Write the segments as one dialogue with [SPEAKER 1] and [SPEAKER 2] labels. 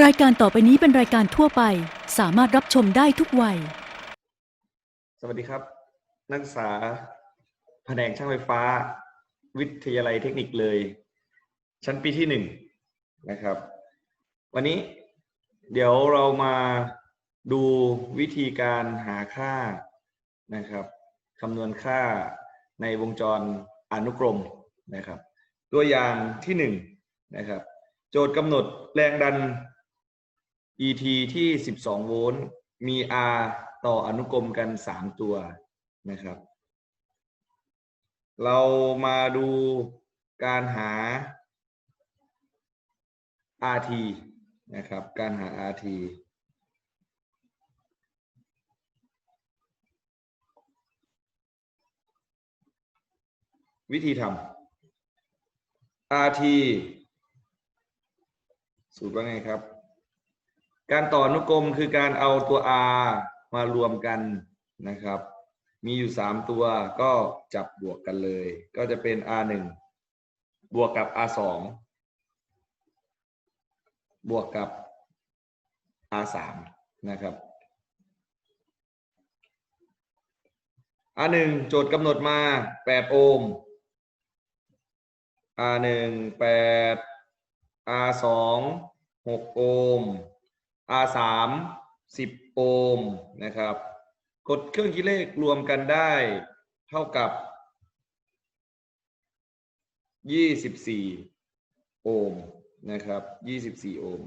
[SPEAKER 1] รายการต่อไปนี้เป็นรายการทั่วไป สามารถรับชมได้ทุกวัย
[SPEAKER 2] สวัสดีครับ นักศึกษาแผนกช่างไฟฟ้า วิทยาลัยเทคนิคเลย ชั้นปีที่หนึ่งนะครับ วันนี้เดี๋ยวเรามาดูวิธีการหาค่านะครับคำนวณค่าในวงจรอนุกรมนะครับ ตัวอย่างที่หนึ่งนะครับ โจทย์กำหนดแรงดัน ET ที่ 12 โวลต์ มี R ต่ออนุกรมกัน 3 ตัวนะครับ เรามาดูการหา RT นะครับ การหา RT วิธีทำ RT สูตรว่าไงครับ การต่ออนุกรมคือการเอาตัว R มารวมกันนะครับ มีอยู่ 3 ตัวก็จับบวกกันเลย ก็จะเป็น R1 บวกกับ R2 บวกกับ R3 นะครับ R1 โจทย์กำหนดมา 8 โอห์ม R1 8 R2 6 โอห์ม R3 10 โอห์มนะครับ กดเครื่องคิดเลขรวมกันได้เท่ากับ 24 โอห์มนะครับ 24 โอห์ม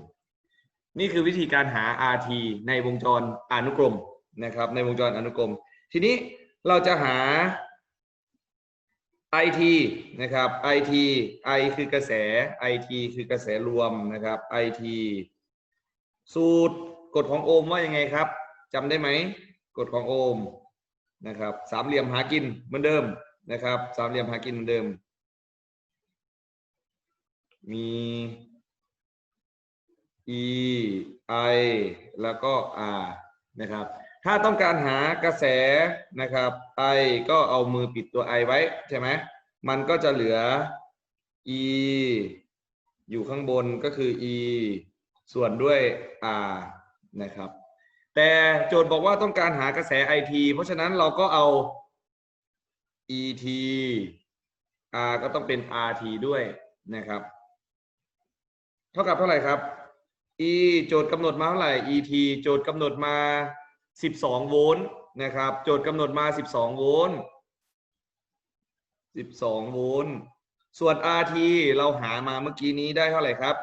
[SPEAKER 2] นี่คือวิธีการหา RT ในวงจรอนุกรมนะครับ ในวงจรอนุกรม ทีนี้เราจะหา IT นะครับ IT I คือกระแส IT คือกระแสรวมนะครับ IT สูตรกฎของโอห์มว่ายังไงครับจำได้ไหมกฎของโอห์มนะครับ สามเหลี่ยมหากินเหมือนเดิมนะครับ สามเหลี่ยมหากินเหมือนเดิม มี E I แล้วก็ R นะครับ ถ้าต้องการหากระแสนะครับ I ก็เอามือปิดตัว I ไว้ใช่ไหมมันก็จะเหลือ E อยู่ข้างบนก็คือ E ส่วนด้วย R นะครับ แต่โจทย์บอกว่าต้องการหากระแส IT เพราะฉะนั้นเราก็เอา ET R ก็ต้องเป็น RT ด้วยนะครับ เท่ากับเท่าไหร่ครับ E โจทย์กำหนดมาเท่าไหร่ ET โจทย์กำหนดมา 12 โวลต์นะครับ โจทย์กำหนดมา 12 โวลต์12 โวลต์ส่วน RT เราหามาเมื่อกี้นี้ได้เท่าไหร่ครับ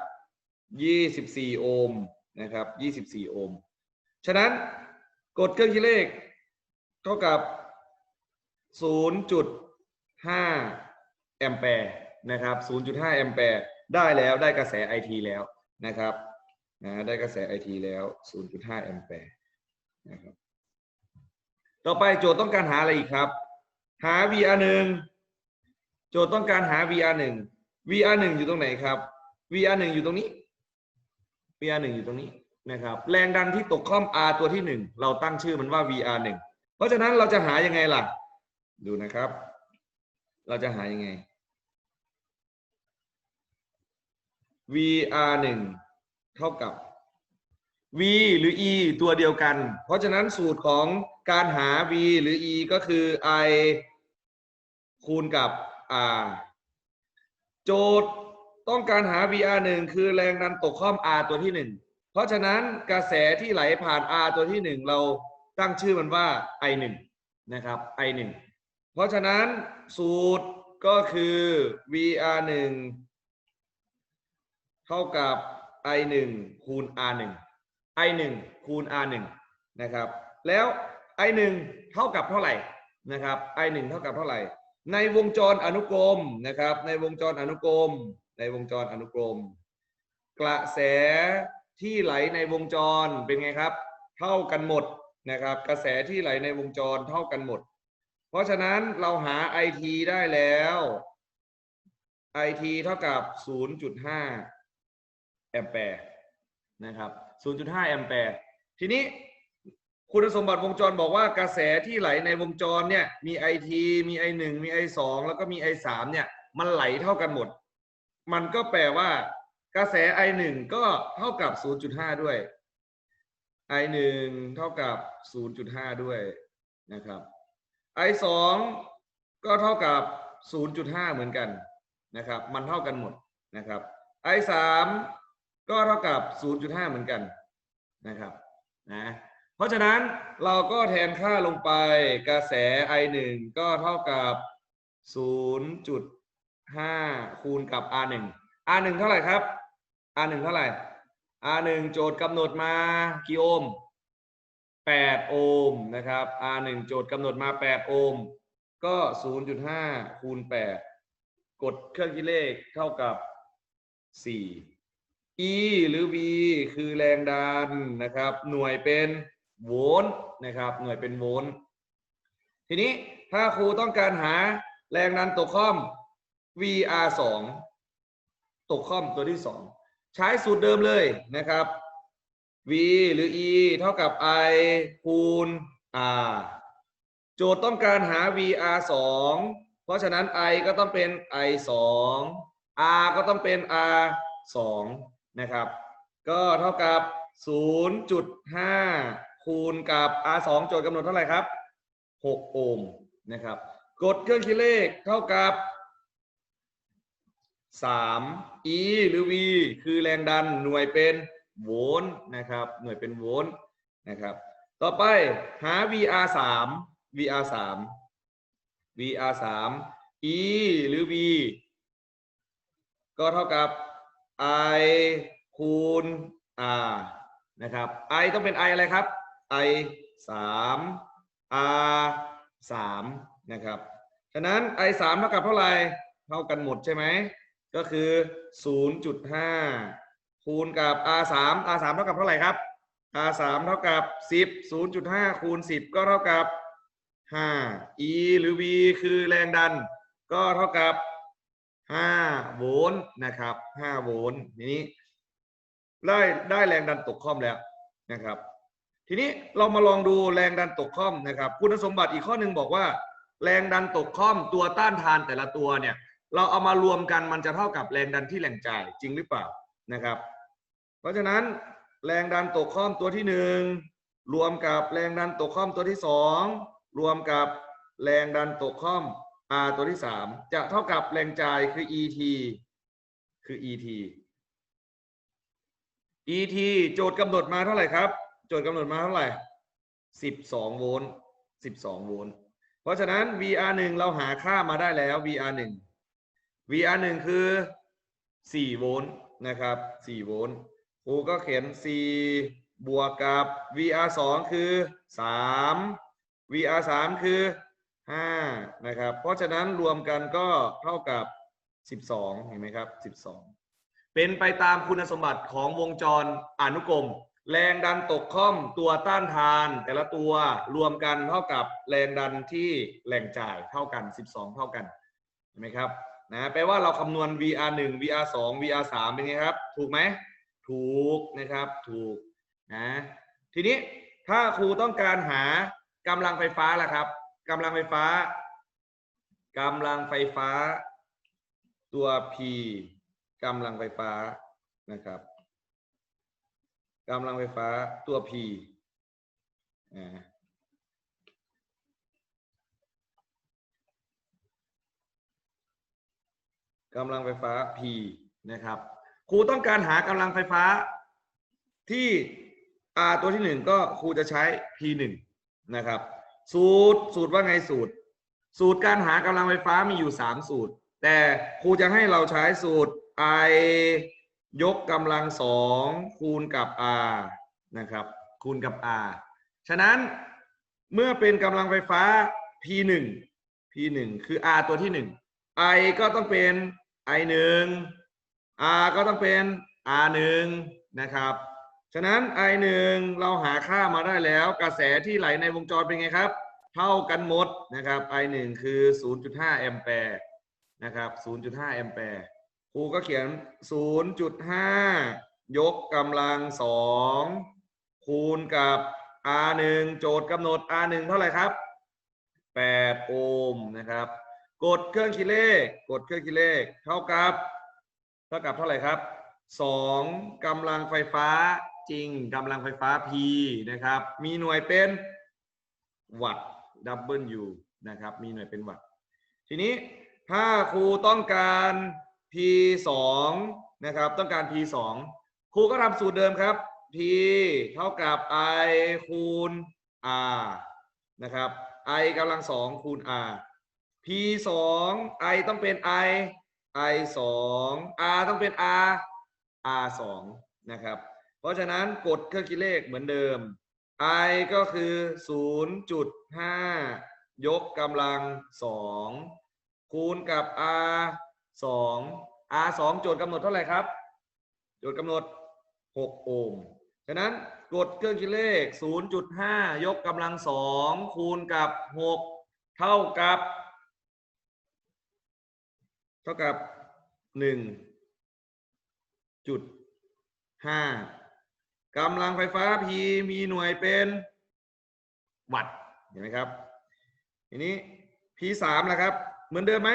[SPEAKER 2] 24 โอห์มนะครับ 24 โอห์ม ฉะนั้นกดเครื่องคิดเลขเท่ากับ 0.5 แอมแปร์นะครับ 0.5 แอมแปร์ได้แล้วได้กระแส IT แล้วนะครับนะได้กระแส IT แล้ว 0.5 แอมแปร์นะครับ ต่อไปโจทย์ต้องการหาอะไรอีกครับ หา VR1 โจทย์ต้องการหา VR1 VR1 อยู่ตรงไหนครับ VR1 อยู่ตรงนี้ VR1 อยู่ตรงนี้นะครับแรงดันที่ตกข้อม R ตัวที่หนึ่งเราตั้งชื่อมันว่า VR1 เพราะฉะนั้นเราจะหายังไงล่ะ ดูนะครับ เราจะหายังไง VR1 เท่ากับ V หรือ E ตัวเดียวกัน เพราะฉะนั้นสูตรของการหา V หรือ E ก็คือ I คูณกับ R โจทย์ ต้องการหา VR1 คือแรงดันตกข้อม R ตัวที่หนึ่งเพราะฉะนั้นกระแสที่ไหลผ่าน R ตัวที่หนึ่งเราตั้งชื่อมันว่า I1 นะครับ I1 เพราะฉะนั้นสูตรก็คือ VR1 เท่ากับ I1 คูณ R1 I1 คูณ R1 นะครับ แล้ว I1 เท่ากับเท่าไหร่นะครับ I1 เท่ากับเท่าไหร่ ในวงจรอนุกรมนะครับ ในวงจรอนุกรม ในวงจรอนุกรม กระแสที่ไหลในวงจรเป็นไงครับ เท่ากันหมดนะครับ กระแสที่ไหลในวงจรเท่ากันหมด เพราะฉะนั้นเราหา IT ได้แล้ว IT เท่ากับ 0.5 แอมแปร์นะครับ 0.5 แอมแปร์ทีนี้คุณสมบัติวงจรบอกว่ากระแสที่ไหลในวงจรเนี่ยมี IT มี I1 มี I2 แล้วก็มี I3 เนี่ยมันไหลเท่ากันหมด มันก็แปลว่ากระแส I หนึ่งก็เท่ากับ 0.5 ด้วย I หนึ่งเท่ากับ 0.5 ด้วยนะครับ I สองก็เท่ากับ 0.5 เหมือนกันนะครับ มันเท่ากันหมดนะครับ I สามก็เท่ากับ 0.5 เหมือนกันนะครับนะเพราะฉะนั้นเราก็แทนค่าลงไปกระแส I หนึ่งก็เท่ากับ 0.5 คูณกับ R หนึ่ง R หนึ่งเท่าไหร่ครับ R หนึ่งเท่าไหร่ R หนึ่งโจทย์กำหนดมากี่โอห์ม8โอห์มนะครับ R หนึ่งโจทย์กำหนดมา8โอห์มก็0.5คูณ8กดเครื่องคิดเลขเท่ากับ4 E หรือ V คือแรงดันนะครับ หน่วยเป็นโวลต์นะครับ หน่วยเป็นโวลต์ทีนี้ถ้าครูต้องการหาแรงดันตกข้อม VR 2ตกข้อมตัวที่ 2 ใช้สูตรเดิมเลยนะครับ V หรือ E เท่ากับ I คูณ R โจทย์ต้องการหา VR 2เพราะฉะนั้น I ก็ต้องเป็น I 2 R ก็ต้องเป็น R 2นะครับ ก็เท่ากับ 0.5 คูณกับ R 2โจทย์กำหนดเท่าไหร่ครับ 6 โอห์มนะครับ กดเครื่องคิดเลขเท่ากับ 3 E หรือ V คือแรงดันหน่วยเป็นโวลต์นะครับ หน่วยเป็นโวลต์นะครับ ต่อไปหา VR 3 VR 3 VR 3 E หรือ V ก็เท่ากับ I คูณ R นะครับ I ต้องเป็น I อะไรครับ I 3 R 3นะครับ ฉะนั้น I 3เท่ากับเท่าไหร่ เท่ากันหมดใช่ไหม ก็คือ 0.5 คูณกับ R 3 R 3 เท่ากับเท่าไหร่ครับ R 3 เท่ากับ 10 0.5 คูณ 10 ก็เท่ากับ 5 E หรือ V คือแรงดัน ก็เท่ากับ 5 โวลต์นะครับ 5 โวลต์ทีนี้ได้ได้แรงดันตกข้อมแล้วนะครับ ทีนี้เรามาลองดูแรงดันตกข้อมนะครับ คุณสมบัติอีกข้อหนึ่งบอกว่า แรงดันตกข้อมตัวต้านทานแต่ละตัวเนี่ย เราเอามารวมกันมันจะเท่ากับแรงดันที่แหล่งจ่ายจริงหรือเปล่านะครับ เพราะฉะนั้นแรงดันตกข้อมตัวที่หนึ่งรวมกับแรงดันตกข้อมตัวที่สองรวมกับแรงดันตกข้อม R ตัวที่สามจะเท่ากับแรงจ่ายคือ ET คือ ET ET โจทย์กำหนดมาเท่าไหร่ครับ โจทย์กำหนดมาเท่าไหร่ 12 โวลต์ 12 โวลต์ เพราะฉะนั้น VR 1เราหาค่ามาได้แล้ว VR 1 VR 1คือ4โวลต์นะครับ4โวลต์ครูก็เขียน 4 บวกกับ VR 2คือ 3 VR 3คือ 5 นะครับ เพราะฉะนั้นรวมกันก็เท่ากับ 12 เห็นไหมครับ 12 เป็นไปตามคุณสมบัติของวงจรอนุกรม แรงดันตกข้อมตัวต้านทาน แต่ละตัวรวมกันเท่ากับแรงดันที่แหล่งจ่ายเท่ากัน 12 เท่ากัน เห็นไหมครับ นะแปลว่าเราคำนวณ VR 1 VR 2 VR 3เป็นไงครับ ถูกไหม ถูกนะครับ ถูกนะทีนี้ถ้าครูต้องการหากำลังไฟฟ้าล่ะครับกำลังไฟฟ้ากำลังไฟฟ้า ตัว P กำลังไฟฟ้านะครับกำลังไฟฟ้าตัว P อ่า กำลังไฟฟ้า P นะครับ ครูต้องการหากำลังไฟฟ้าที่ R ตัวที่หนึ่งก็ครูจะใช้ P หนึ่งนะครับ สูตรสูตรว่าไงสูตร สูตรการหากำลังไฟฟ้ามีอยู่ 3 สูตร แต่ครูจะให้เราใช้สูตร I ยกกำลังสองคูณกับ R นะครับ คูณกับ R ฉะนั้นเมื่อเป็นกำลังไฟฟ้า P หนึ่ง P หนึ่งคือ R ตัวที่หนึ่ง I ก็ต้องเป็น I หนึ่ง R ก็ต้องเป็น R หนึ่งนะครับ ฉะนั้น I หนึ่งเราหาค่ามาได้แล้ว กระแสที่ไหลในวงจรเป็นไงครับ เท่ากันหมดนะครับ I หนึ่งคือ 0.5 แอมแปร์นะครับ 0.5 แอมแปร์ครูก็เขียน 0.5 ยกกำลังสองคูณกับ R หนึ่งโจทย์กำหนด R หนึ่งเท่าไหร่ครับ 8 โอห์มนะครับ กดเครื่องคิดเลข กดเครื่องคิดเลข เท่ากับ เท่ากับเท่าไหร่ครับสองกำลังไฟฟ้าจริงกำลังไฟฟ้า P นะครับ มีหน่วยเป็นวัตต์ W นะครับ มีหน่วยเป็นวัตต์ ทีนี้ถ้าครูต้องการ P 2นะครับ ต้องการ P 2ครูก็ทำสูตรเดิมครับ P เท่ากับ I คูณ R นะครับ I กำลังสองคูณ R P 2 I ต้องเป็น I I 2 R ต้องเป็น R R 2นะครับ เพราะฉะนั้นกดเครื่องคิดเลขเหมือนเดิม I ก็คือ 0.5 ยกกำลัง 2 คูณกับ R 2 R 2โจทย์กำหนดเท่าไหร่ครับ โจทย์กำหนด 6 โอห์ม ฉะนั้นกดเครื่องคิดเลข 0.5 ยกกำลัง 2 คูณกับ 6 เท่ากับ เท่ากับ1จุด5กำลังไฟฟ้า P มีหน่วยเป็นวัตต์เห็นไหมครับทีนี้ P 3ล่ะครับ เหมือนเดิมไหม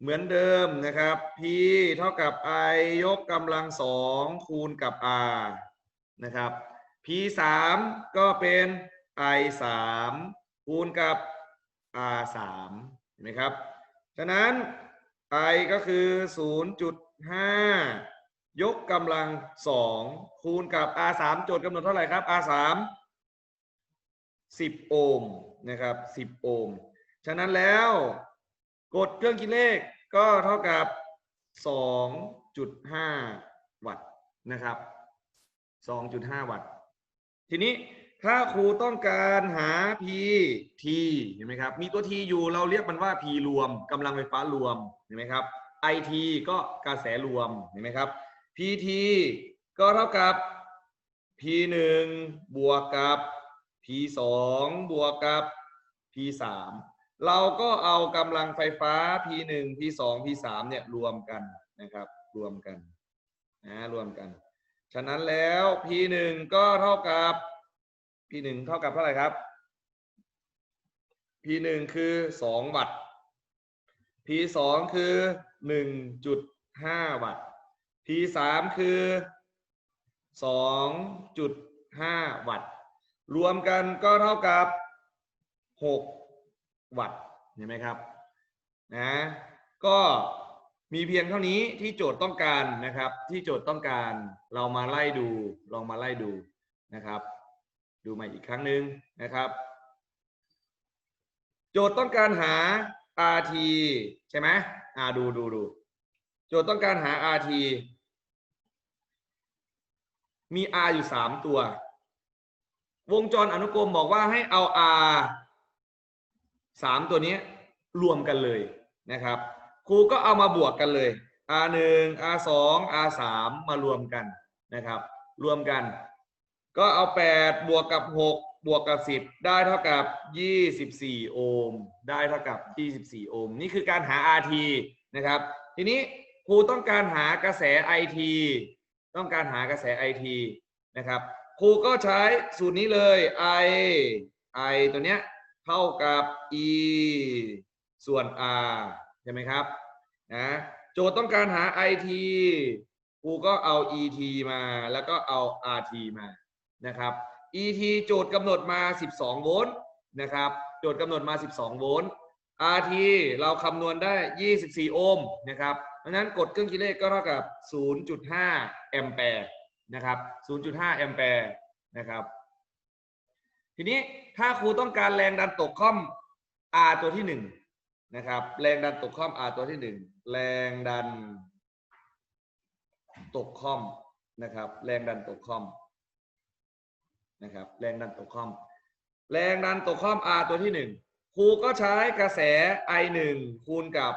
[SPEAKER 2] เหมือนเดิมนะครับ P เท่ากับ I ยกกำลังสองคูณกับ R นะครับ P 3ก็เป็น I 3คูณกับ R 3เห็นไหมครับ ฉะนั้น I ก็คือ 0.5 ยกกำลังสองคูณกับ R 3 โจทย์กำหนดเท่าไหร่ครับ R 3 10 โอห์มนะครับ 10 โอห์ม ฉะนั้นแล้ว กดเครื่องคิดเลขก็เท่ากับ 2.5 วัตต์นะครับ 2.5 วัตต์ ทีนี้ ถ้าครูต้องการหา P T เห็นไหมครับ มีตัว T อยู่เราเรียกมันว่า P รวมกำลังไฟฟ้ารวมเห็นไหมครับ IT ก็กระแสรวมเห็นไหมครับ PT ก็เท่ากับ P 1บวกกับ P 2บวกกับ P 3เราก็เอากำลังไฟฟ้า P 1 P 2 P 3เนี่ยรวมกันนะครับ รวมกันนะรวมกัน ฉะนั้นแล้ว P 1ก็เท่ากับ P 1เท่ากับเท่าไหร่ครับ P 1คือ2วัตต์ P 2คือ1.5วัตต์ P 3คือ2.5วัตต์ รวมกันก็เท่ากับ6วัตต์เห็นไหมครับนะก็มีเพียงเท่านี้ที่โจทย์ต้องการนะครับ ที่โจทย์ต้องการเรามาไล่ดูลองมาไล่ดูนะครับ ดูใหม่อีกครั้งหนึ่งนะครับ โจทย์ต้องการหา RT ใช่ไหมอ่าดูดูดูโจทย์ต้องการหา RT มี R อยู่สามตัว วงจรอนุกรมบอกว่าให้เอา R สามตัวนี้รวมกันเลยนะครับ ครูก็เอามาบวกกันเลย R หนึ่ง R สอง R สามมารวมกันนะครับ รวมกัน ก็เอาแปดบวกกับหกบวกกับสิบได้เท่ากับยี่สิบสี่โอห์มได้เท่ากับยี่สิบสี่โอห์มนี่คือการหา RT นะครับ ทีนี้ครูต้องการหากระแส IT ต้องการหากระแส IT นะครับครูก็ใช้สูตรนี้เลย I I ตัวเนี้ยเท่ากับ E ส่วน R ใช่ไหมครับนะโจทย์ต้องการหา IT ครูก็เอา ET มาแล้วก็เอา RT มา นะครับ ET โจทย์กำหนดมา 12 โวลต์นะครับ โจทย์กำหนดมา 12 โวลต์ RT เราคำนวณได้ 24 โอห์มนะครับเพราะนั้นกดเครื่องคิดเลขก็เท่ากับ 0.5 แอมแปร์นะครับ 0.5 แอมแปร์นะครับ ทีนี้ถ้าครูต้องการแรงดันตกค่อม R ตัวที่หนึ่งนะครับ แรงดันตกค่อม R ตัวที่หนึ่งแรงดันตกค่อมนะครับ แรงดันตกค่อม นะครับแรงดันตกค่อม แรงดันตกค่อม R ตัวที่หนึ่งครูก็ใช้กระแส I 1 คูณกับ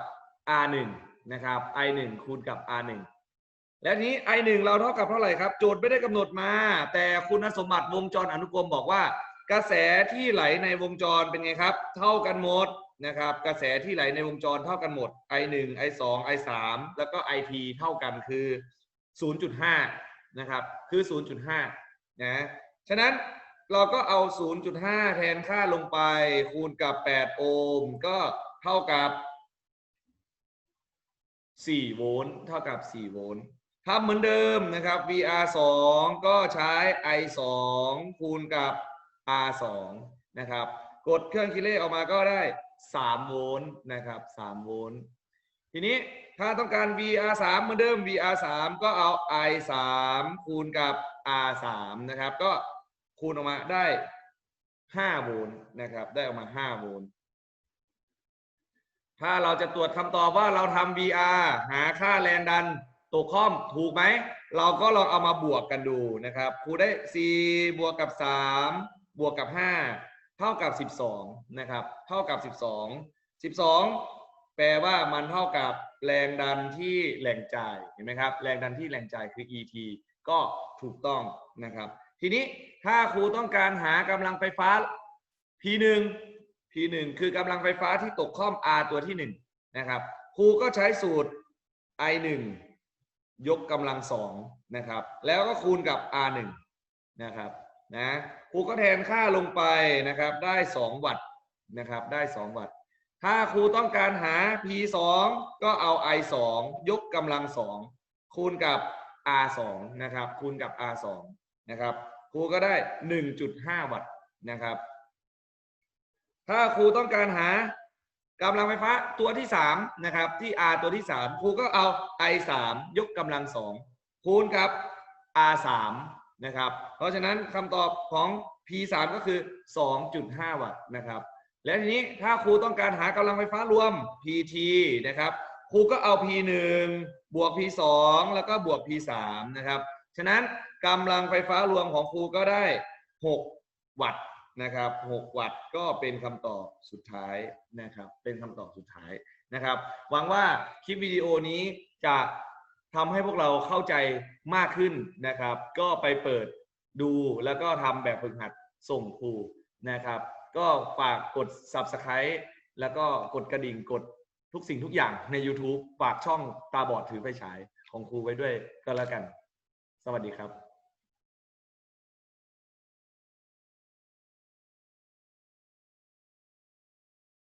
[SPEAKER 2] R 1 นะครับ I 1 คูณกับ R 1 และนี้ I 1 เราเท่ากับเท่าไหร่ครับ โจทย์ไม่ได้กำหนดมา แต่คุณสมบัติวงจรอนุกรมบอกว่า กระแสที่ไหลในวงจรเป็นไงครับ เท่ากันหมดนะครับ กระแสที่ไหลในวงจรเท่ากันหมด I 1 I 2 I 3 แล้วก็ IT เท่ากันคือ 0.5 นะครับ คือ 0.5 นะ ฉะนั้นเราก็เอา 0.5 แทนค่าลงไป คูณกับ 8 โอห์มก็เท่ากับ 4 โวลต์เท่ากับ 4 โวลต์ทำเหมือนเดิมนะครับ VR 2ก็ใช้ I 2คูณกับ R 2นะครับ กดเครื่องคิดเลขออกมาก็ได้ 3 โวลต์นะครับ 3 โวลต์ทีนี้ถ้าต้องการ VR 3เหมือนเดิม VR 3ก็เอา I 3คูณกับ R 3นะครับ ก็ คูณออกมาได้5โวลต์นะครับ ได้ออกมา5โวลต์ถ้าเราจะตรวจคำตอบว่าเราทำ VR หาค่าแรงดันตกข้อมถูกไหม เราก็ลองเอามาบวกกันดูนะครับ ครูได้ 4 บวกกับ 3 บวกกับ 5 เท่ากับ 12 นะครับ เท่ากับ 12 12 แปลว่ามันเท่ากับแรงดันที่แรงจ่าย เห็นไหมครับ แรงดันที่แรงจ่ายคือ ET ก็ถูกต้องนะครับ ทีนี้ถ้าครูต้องการหากำลังไฟฟ้า P1 P1 คือกำลังไฟฟ้าที่ตกข้อม R ตัวที่1นะครับครูก็ใช้สูตร I1 ยกกำลังสองนะครับแล้วก็คูณกับ R1 นะครับนะครูก็แทนค่าลงไปนะครับได้ 2 วัตต์นะครับได้ 2 วัตต์ถ้าครูต้องการหา P2 ก็เอา I2 ยกกำลังสองคูณกับ R2 นะครับคูณกับ R2 นะครับครูก็ได้ 1.5 วัตต์นะครับ ถ้าครูต้องการหากำลังไฟฟ้าตัวที่3นะครับที่ R ตัวที่ 3 ครูก็เอา I 3ยกกำลัง 2 คูณกับ R 3นะครับ เพราะฉะนั้นคำตอบของ P 3ก็คือ 2.5 วัตต์นะครับ และทีนี้ถ้าครูต้องการหากำลังไฟฟ้ารวม PT นะครับครูก็เอา P 1บวก P 2แล้วก็บวก P 3นะครับ ฉะนั้น กำลังไฟฟ้ารวมของครูก็ได้ 6 วัตต์นะครับ 6 วัตต์ก็เป็นคำตอบสุดท้ายนะครับ เป็นคำตอบสุดท้ายนะครับ หวังว่าคลิปวิดีโอนี้จะทำให้พวกเราเข้าใจมากขึ้นนะครับ ก็ไปเปิดดูแล้วก็ทำแบบฝึกหัดส่งครูนะครับ ก็ฝากกด subscribe แล้วก็กดกระดิ่งกดทุกสิ่งทุกอย่างใน YouTube ฝากช่องตาบอดถือไฟฉายของครูไว้ด้วยก็แล้วกัน สวัสดีครับ